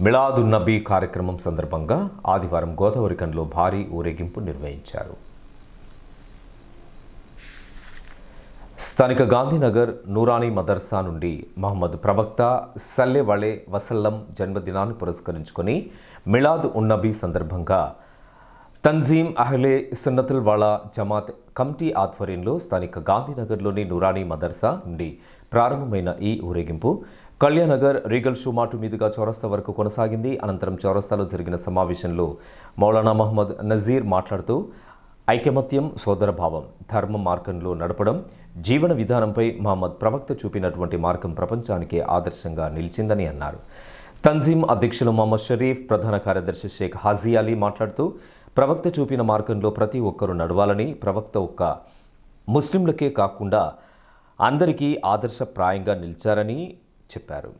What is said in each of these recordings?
మిలాదున్నబీ కార్యక్రమం సందర్భంగా ఆదివారం గోదావరికంలో భారీ ఊరేగింపు నిర్వహించారు. స్థానిక గాంధీనగర్ నూరానీ మదర్సా నుండి మహమ్మద్ ప్రవక్త సల్లె వళే వసల్లం జన్మదినాన్ని పురస్కరించుకొని మిలాద్ ఉన్నబీ సందర్భంగా తన్జీమ్ అహ్లే సున్నతుల్ వాళా జమాత్ కమిటీ ఆధ్వర్యంలో స్థానిక గాంధీనగర్లోని నూరానీ మదర్సా నుండి ప్రారంభమైన ఈ ఊరేగింపు కళ్యాణనగర్ రీగల్ షూమాటు మీదుగా చౌరస్తా వరకు కొనసాగింది. అనంతరం చౌరస్తాలో జరిగిన సమావేశంలో మౌలానా మహమ్మద్ నజీర్ మాట్లాడుతూ ఐకమత్యం సోదరభావం ధర్మ మార్గంలో నడపడం జీవన విధానంపై మహమ్మద్ ప్రవక్త చూపినటువంటి మార్గం ప్రపంచానికే ఆదర్శంగా నిలిచిందని అన్నారు. తంజీం అధ్యక్షులు మహమ్మద్ షరీఫ్ ప్రధాన కార్యదర్శి షేక్ హాజీ అలీ మాట్లాడుతూ ప్రవక్త చూపిన మార్గంలో ప్రతి ఒక్కరూ నడవాలని ప్రవక్త ఒక్క ముస్లింలకే కాకుండా అందరికీ ఆదర్శప్రాయంగా నిలిచారని చెప్పారు.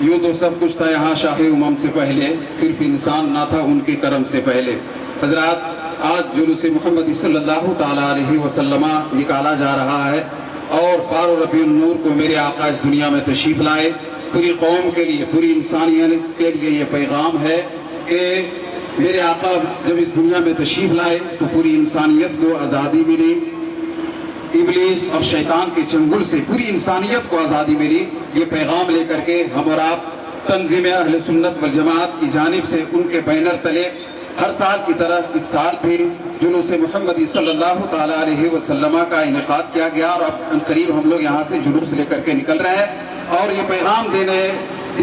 یوں تو سب کچھ تھا یہاں شاہ امم سے پہلے، صرف انسان نہ تھا ان کے کرم سے پہلے. حضرات، آج جلوس محمد صلی اللہ تعالیٰ علیہ وسلم نکالا جا رہا ہے اور پار ربی النور کو میرے آقا اس دنیا میں تشریف لائے. پوری قوم کے لیے، پوری انسانیت کے لیے یہ پیغام ہے کہ میرے آقا جب اس دنیا میں تشریف لائے تو پوری انسانیت کو آزادی ملی۔ ابلیس اور شیطان کے چنگل سے پوری انسانیت کو آزادی ملی۔ یہ پیغام لے کر کے ہم اور آپ تنظیم اہل سنت والجماعت کی جانب سے ان کے بینر تلے ہر سال کی طرح اس سال بھی جلوس محمد صلی اللہ تعالیٰ علیہ وسلم کا انعقاد کیا گیا اور اب قریب ہم لوگ یہاں سے جلوس لے کر کے نکل رہے ہیں اور یہ پیغام دینے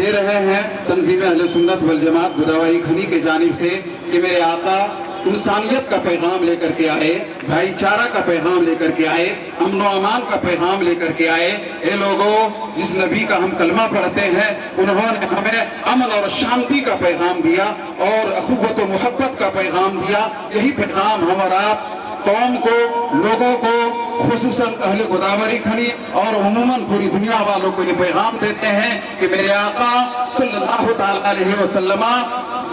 دے رہے ہیں تنظیم اہل سنت والجماعت گداوائی خنی کے جانب سے کہ میرے آقا انسانیت کا پیغام لے کر کے آئے، بھائی چارہ کا پیغام لے کر کے آئے، امن و امان کا پیغام لے کر کے آئے۔ اے لوگوں جس نبی کا ہم کلمہ پڑھتے ہیں، انہوں نے ہمیں امن اور شانتی کا پیغام دیا اور اخوت و محبت کا پیغام دیا۔ یہی پیغام ہم اور آپ قوم کو، لوگوں کو، خصوصاً اہل گوداوری کھنی اور عموماً پوری دنیا والوں کو یہ پیغام دیتے ہیں کہ میرے آقا صلی اللہ علیہ وسلم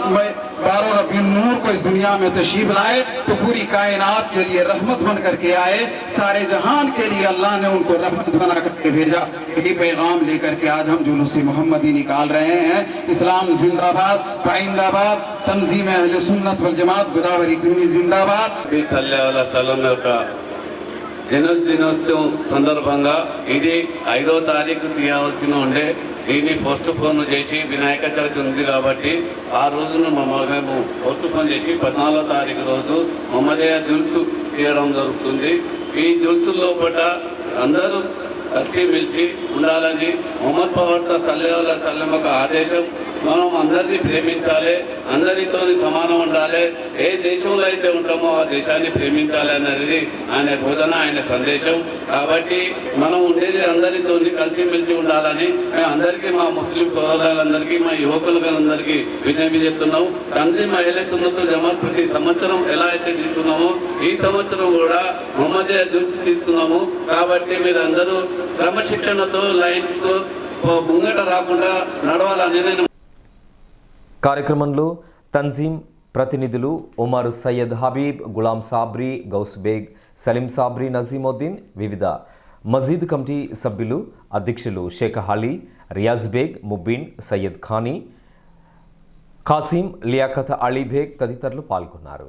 میں بار ربی نور کو اس دنیا میں تشریف لائے تو پوری کائنات کے لیے رحمت بن کر کے آئے، سارے جہان کے لیے اللہ نے ان کو رحمت بنا کر کے بھیجا۔ یہی پیغام لے کر کے آج ہم جلوس محمدی نکال رہے ہیں۔ اسلام زندہ باد پائندہ باد، تنظیم اہل سنت والجماعت گداوری کنی زندہ باد۔ صلی اللہ علیہ وسلم کا جنس جنس تیوں జనోత్సవం సందర్భంగా ఇది ఐదో తారీఖు తీయాల్సిన ఉండే దీన్ని పోస్ట్ ఫోన్ చేసి వినాయక చవితి ఉంది కాబట్టి ఆ రోజును మేము పోస్ట్ ఫోన్ చేసి పద్నాలుగో తారీఖు రోజు మమ్మదయ దుల్సు తీయడం జరుగుతుంది. ఈ దుల్సు లోపల అందరూ కలిసి మెలిసి ఉండాలని మొహమ్మద్ ప్రవర్త సల్లెల సల్లెమ్మకు ఆదేశం. మనం అందరినీ ప్రేమించాలి అందరితో సమానం ఉండాలి. ఏ దేశంలో అయితే ఉంటామో ఆ దేశాన్ని ప్రేమించాలి అనేది ఆయన బోధన ఆయన సందేశం. కాబట్టి మనం ఉండేది అందరితో కలిసిమెలిసి ఉండాలని మేము అందరికీ మా ముస్లిం సోదరులందరికీ మా యువకులందరికీ విజ్ఞప్తి చేస్తున్నాం. తండ్రి మహిళ సున్నతు జమాత్ ప్రతి సంవత్సరం ఎలా అయితే తీస్తున్నామో ఈ సంవత్సరం కూడా మొహమ్మద్ దృష్టి తీస్తున్నాము. కాబట్టి మీరు అందరూ క్రమశిక్షణతో లైన్తో ముంగట రాకుండా నడవాలని నేను కార్యక్రమంలో తన్జీం ప్రతినిధులు ఉమర్ సయ్యద్ హబీబ్ గులాం సాబ్రీ గౌస్ బేగ్ సలీం సాబ్రీ నజీముద్దీన్ వివిధ మజీద్ కమిటీ సభ్యులు అధ్యక్షులు షేఖ్ అలీ రియాజ్ బేగ్ ముబీన్ సయ్యద్ ఖానీ ఖాసీం లియాఖత్ అలీ బేగ్ తదితరులు పాల్గొన్నారు.